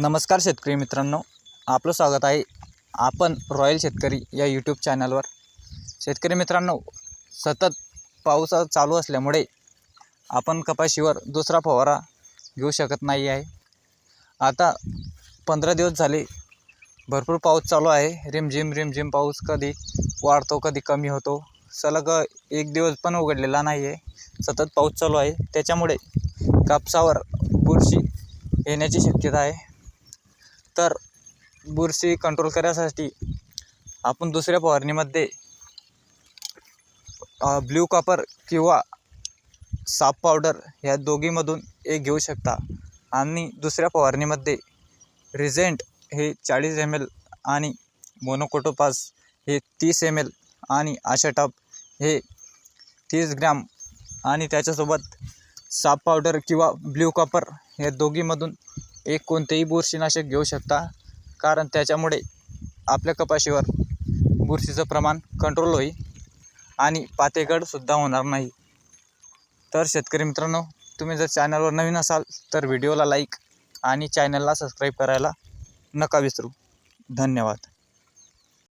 नमस्कार शेतकरी मित्रांनो आपलं स्वागत आहे आपण रॉयल शेतकरी या यूट्यूब चॅनलवर शेतकरी मित्रांनो सतत पाऊस चालू असल्यामुळे आपण कपाशीवर दुसरा फवारा घेऊ शकत नाही आहे. आता पंधरा दिवस झाले भरपूर पाऊस चालू आहे. रिमझिम रिमझिम पाऊस कधी वाढतो कधी कमी होतो. सलग एक दिवस पण उघडलेला नाही आहे सतत पाऊस चालू आहे. त्याच्यामुळे कापसावर बुरशी येण्याची शक्यता आहे. तर बुरशी कंट्रोल करण्यासाठी आपण दुसऱ्या फवारणीमध्ये ब्ल्यू कॉपर किंवा साप पावडर ह्या दोघीमधून एक घेऊ शकता. आणि दुसऱ्या फवारणीमध्ये रिझेंट हे चाळीस एम एल आणि मोनोकोटोपास हे तीस एम एल आणि आशाटाप हे तीस ग्रॅम आणि त्याच्यासोबत साप पावडर किंवा ब्ल्यू कॉपर या दोघीमधून एक कोणतेही बुरशीनाशक घेऊ शकता कारण त्याच्यामुळे आपल्या कपाशीवर बुरशीचं प्रमाण कंट्रोल होईल आणि पातेगडसुद्धा होणार नाही. तर शेतकरी मित्रांनो तुम्ही जर चॅनलवर नवीन असाल तर व्हिडिओला लाईक आणि चॅनलला सबस्क्राईब करायला नका विसरू. धन्यवाद.